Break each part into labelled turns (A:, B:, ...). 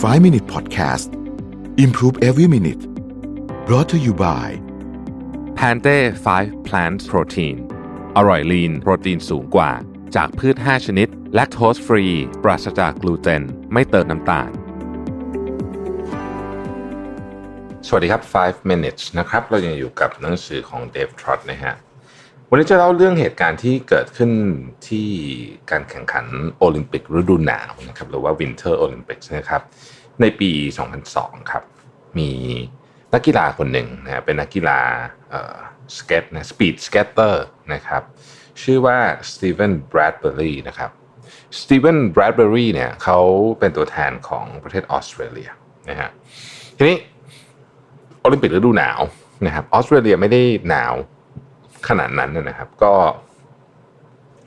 A: 5 Minute Podcast Improve Every Minute brought to you by
B: แพนเต้5 Plant Protein อร่อยลีนโปรตีนสูงกว่า จากพืช 5 ชนิด และโทสฟรี ปราศจากกลูเตน ไม่เติมน้ำตาล สวัสดีครับ 5 minutes นะครับ เรายังอยู่กับหนังสือของ Dave Trott นะฮะ วันนี้จะเล่าเรื่องเหตุการณ์ที่เกิดขึ้นที่การแข่งขันโอลิมปิกฤดูหนาวนะครับหรือว่า Winter Olympics นะครับในปี 2002 ครับ มีนักกีฬาคนหนึ่งนะเป็นนักกีฬาสเก็ตนะสปีดสเก็ตเตอร์นะครับชื่อว่าสตีเวนแบรดเบอรีนะครับสตีเวนแบรดเบอรีเนี่ยเขาเป็นตัวแทนของประเทศออสเตรเลียนะฮะทีนี้โอลิมปิกฤดูหนาวนะครับออสเตรเลียไม่ได้หนาว ขนาดนั้นนะครับ ก็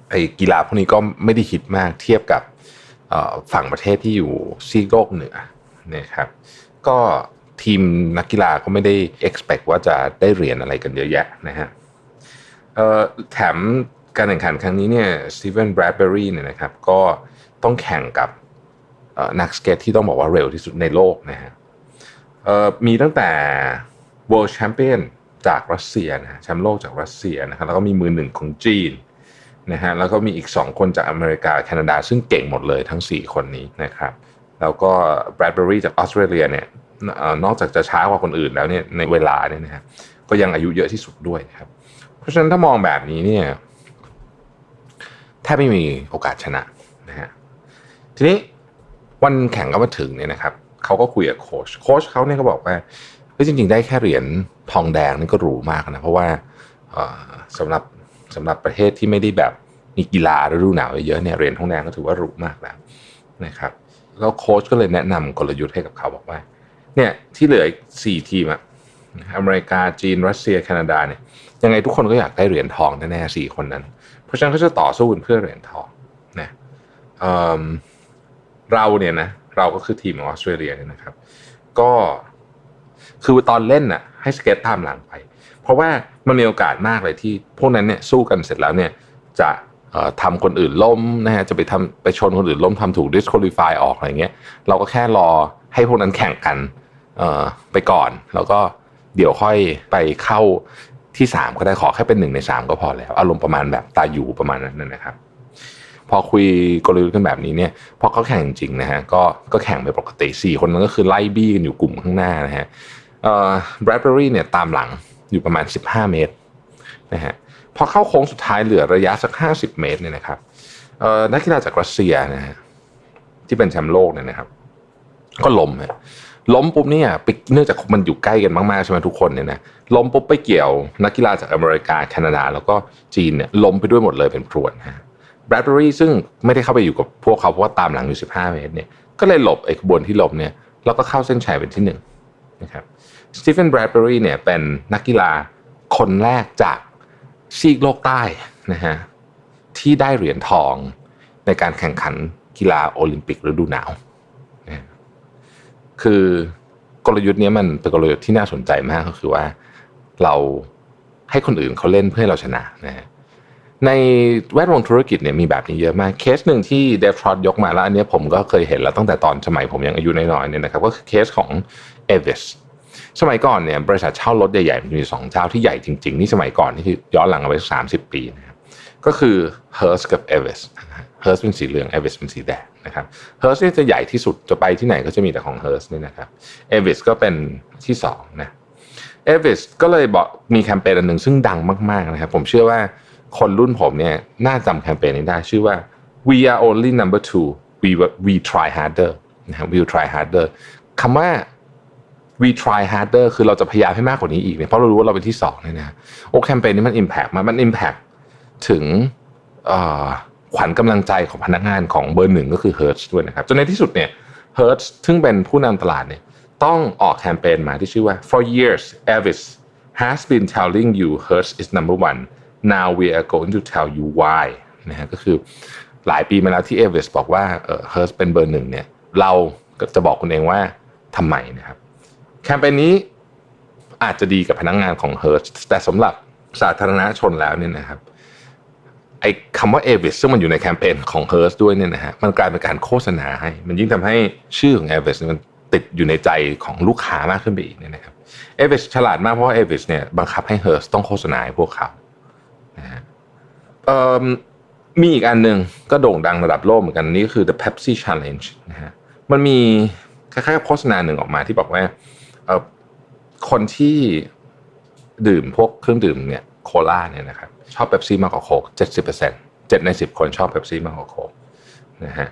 B: ไอกีฬาพวกนี้ก็ไม่ได้ฮิตมากเทียบกับฝั่งประเทศที่อยู่ซีกโลกเหนือนะครับ ก็ทีมนักกีฬาก็ไม่ได้ expect ว่าจะได้เหรียญอะไรกันเยอะแยะนะฮะแถมการแข่งขันครั้งนี้เนี่ยสตีเวนแบรดเบอรี่เนี่ยนะครับ ก็ต้องแข่งกับนักสเก็ตที่ต้องบอกว่าเร็วที่สุดในโลกนะฮะมีตั้งแต่ World Champion จากรัสเซียนะแชมป์โลกจากรัสเซียนะครับแล้วก็มีมือหนึ่งของจีนนะฮะแล้วก็มีอีก 2 คนจากอเมริกาแคนาดา ซึ่งเก่งหมดเลยทั้ง 4 คนนี้นะครับแล้วก็แบรดเบอรี่จากออสเตรเลียเนี่ยนอกจากจะช้ากว่าคนอื่นแล้วเนี่ยในเวลาเนี่ยนะฮะก็ยังอายุเยอะที่สุดด้วยครับ เพราะฉะนั้นถ้ามองแบบนี้เนี่ยแทบไม่มีโอกาสชนะนะฮะทีนี้วันแข่งก็มาถึงเนี่ยนะครับเขาก็คุยกับโค้ชโค้ชเขาเนี่ยก็บอกว่า เฮ้ยจริง ๆ ได้แค่เหรียญทองแดงนี่ก็หรูมากนะ เพราะว่าสำหรับสำหรับประเทศที่ไม่ได้แบบมีกีฬาฤดูหนาวเยอะเนี่ยเหรียญทองแดงก็ถือว่าหรูมากแล้วนะครับแล้วโค้ชก็เลยแนะนำกลยุทธ์ให้กับเขาบอกว่า เนี่ยที่เหลืออีกสี่ทีมอะอเมริกาจีน รัสเซียแคนาดาเนี่ยยังไงทุกคนก็อยากได้เหรียญทองแน่ๆสี่คนนั้น เพราะฉะนั้นเขาจะต่อสู้เพื่อเหรียญทองนะเเราเนี่ยนะเราก็คือทีมของออสเตรเลียเนี่ยนะครับ ก็ คือตอนเล่นน่ะให้สเก็ตตามหลังไป เพราะว่ามันมีโอกาสมากเลยที่พวกนั้นเนี่ยสู้กันเสร็จแล้วเนี่ยจะทำคนอื่นล้มนะฮะจะไปทำไปชนคนอื่นล้มทำถูก disqualify ออกอะไรเงี้ยเราก็แค่รอให้พวกนั้นแข่งกันไปก่อน แล้วก็เดี๋ยวค่อยไปเข้าที่สามก็ได้ขอแค่เป็นหนึ่งในสามก็พอแล้ว อารมณ์ประมาณแบบตาอยู่ประมาณนั้นนะครับ พอคุยกลยุทธ์กันแบบนี้เนี่ยพอเขาแข่งจริงนะฮะก็ก็แข่งไปปกติสี่คนนั้นก็คือไล่บี้กันอยู่กลุ่มข้างหน้านะฮะเอ่อแบรดเบอรี่เนี่ยตามหลังอยู่ประมาณ 15 เมตรนะฮะพอเข้าโค้งสุดท้ายเหลือระยะสัก 50 เมตรเนี่ยนะครับเอ่อนักกีฬาจากรัสเซียนะฮะที่เป็นแชมป์โลกเนี่ยนะครับ ก็ล้มฮะล้มปุ๊บเนี่ยเนื่องจากมันอยู่ใกล้กันมากๆใช่ไหมทุกคนเนี่ยนะล้มปุ๊บไปเกี่ยวนักกีฬาจากอเมริกาแคนาดา แล้วก็จีนเนี่ยล้มไปด้วยหมดเลยเป็นพรวนฮะ แบรดเบอรี่ซึ่งไม่ได้เข้าไปอยู่กับพวกเขาเพราะว่าตามหลังอยู่ 15 เมตรเนี่ยก็เลยหลบไอ้ขบวนที่หลบเนี่ยแล้วก็เข้าเส้นชัยเป็นที่หนึ่งนะครับสตีเฟนแบรดเบอรี่เนี่ยเป็นนักกีฬาคนแรกจากซีกโลกใต้นะฮะที่ได้เหรียญทองในการแข่งขันกีฬาโอลิมปิกฤดูหนาวนะคือกลยุทธ์นี้มันเป็นกลยุทธ์ที่น่าสนใจมากก็คือว่าเราให้คนอื่นเขาเล่นเพื่อเราชนะนะฮะ ในแวดวงธุรกิจเนี่ยมีแบบนี้เยอะมาก เคสหนึ่งที่เดฟทรอตยกมาแล้วอันนี้ผมก็เคยเห็นแล้วตั้งแต่ตอนสมัยผมยังอายุน้อยๆเนี่ยนะครับก็คือเคสของเอเวสสมัยก่อนเนี่ยบริษัทเช่ารถใหญ่ๆมันมีสองเจ้าที่ใหญ่จริงๆ นี่สมัยก่อนนี่คือย้อนหลังไปสามสิบปีนะครับก็คือ h e r s กับ e v e s h e r s เป็นสีเหลือง e v e s เป็นสีแดงนะครับ h e r s นี่จะใหญ่ที่สุดจะไปที่ไหนก็จะมีแต่ของ h e r s นี่นะครับ e v e s ก็เป็นที่สองนะ e v e s ก็เลยบอกมีแคมเปญอันหนึ่งซึ่งดังมากๆนะครับ ผมเชื่อว่า คนรุ่นผมเนี่ยน่าจำแคมเปญนี้ได้ชื่อว่า we are only number two we we try harder นะครับ we try harder คำว่า we try harder คือเราจะพยายามให้มากกว่านี้อีกเนี่ยเพราะเรารู้ว่าเราเป็นที่สองเนี่ยนะโอ้แคมเปญนี้มัน impact มามัน impact ถึงขวัญกำลังใจของพนักงานของเบอร์หนึ่งก็คือ Hertz ด้วยนะครับจนในที่สุดเนี่ย Hertz ซึ่งเป็นผู้นำตลาดเนี่ยต้องออกแคมเปญมาที่ชื่อว่า for years Avis has been telling you Hertz is number one now we are going to tell you why นะฮะก็คือหลายปีมาแล้วที่ Avis บอกว่าเออ Hertz เป็นเบอร์หนึ่งเนี่ยเราก็จะบอกคุณเองว่าทำไมนะครับแคมเปญนี้อาจจะดีกับพนักงงานของ Hertz แต่สำหรับสาธารณชนแล้วเนี่ยนะครับไอ้คำว่าเอวิสซึ่งมันอยู่ในแคมเปญของ h e r s ด้วยเนี่ยนะฮะมันกลายเป็นการโฆษณาให้ มันยิ่งทำให้ชื่อของเอวิสมันติดอยู่ในใจของลูกค้ามากขึ้นไปอีกเนี่ยนะครับเอวิสฉลาดมากเพราะว่าเอวิสเนี่ยบังคับให้ h e r s ต้องโฆษณาให้พวกเขา นะฮะมีอีกอันหนึ่งก็โด่งดังระดับโลกเหมือนกันนี่คือ the Pepsi Challenge นะฮะมันมีคล้ายๆโฆษณาหนึ่งออกมาที่บอกว่าคนที่ดื่มพวกเครื่องดื่มเนี่ยโคลาเนี่ยนะครับชอบเบปซี่มากกว่าโค้กเจ็ดสิบเปอร์เซ็นต์เจ็ดในสิบคนชอบเบปซี่มากกว่าโค้กนะฮะ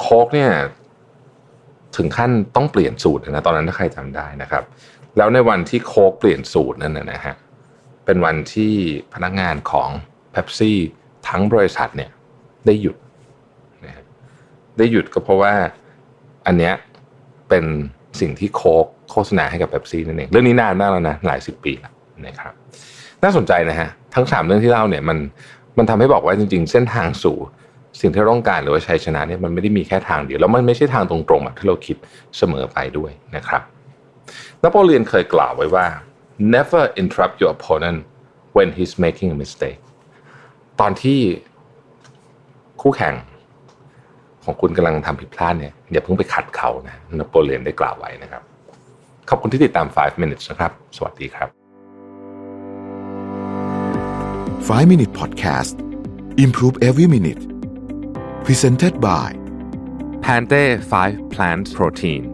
B: โค้กเนี่ยถึงขั้นต้องเปลี่ยนสูตรนะตอนนั้นถ้าใครจำได้นะครับ แล้วในวันที่โค้กเปลี่ยนสูตรนั่นนะฮะ เป็นวันที่พนักงานของเ e p ซี่ทั้งบริษัทเนี่ยได้หยุดนะได้หยุดก็เพราะว่าอันเนี้ยเป็นสิ่งที่โค้กโฆษณาให้กับเ e p ซี่นั่นเองเรื่องนี้นานมากแล้วนะหลายสิบปีแล้วนะครับน่าสนใจนะฮะทั้งสามเรื่องที่เล่าเนี่ยมันมันทำให้บอกว่าจริง ๆ เส้นทางสู่สิ่งที่เราต้องการหรือว่าชัยชนะเนี่ยมันไม่ได้มีแค่ทางเดียวแล้วมันไม่ใช่ทางตรงๆแบบที่เราคิดเสมอไปด้วยนะครับนโปเลียนเคยกล่าวไว้ว่า never interrupt your opponent when he's making a mistake ตอนที่คู่แข่งของคุณกำลังทำผิดพลาดเนี่ยอย่าเพิ่งไปขัดเขานะนโปเลียนได้กล่าวไว้นะครับ ขอบคุณที่ติดตาม 5 minutes นะครับ สวัสดีครับ
A: 5 Minute Podcast Improve Every Minute Presented by
C: Pante 5 Plant Protein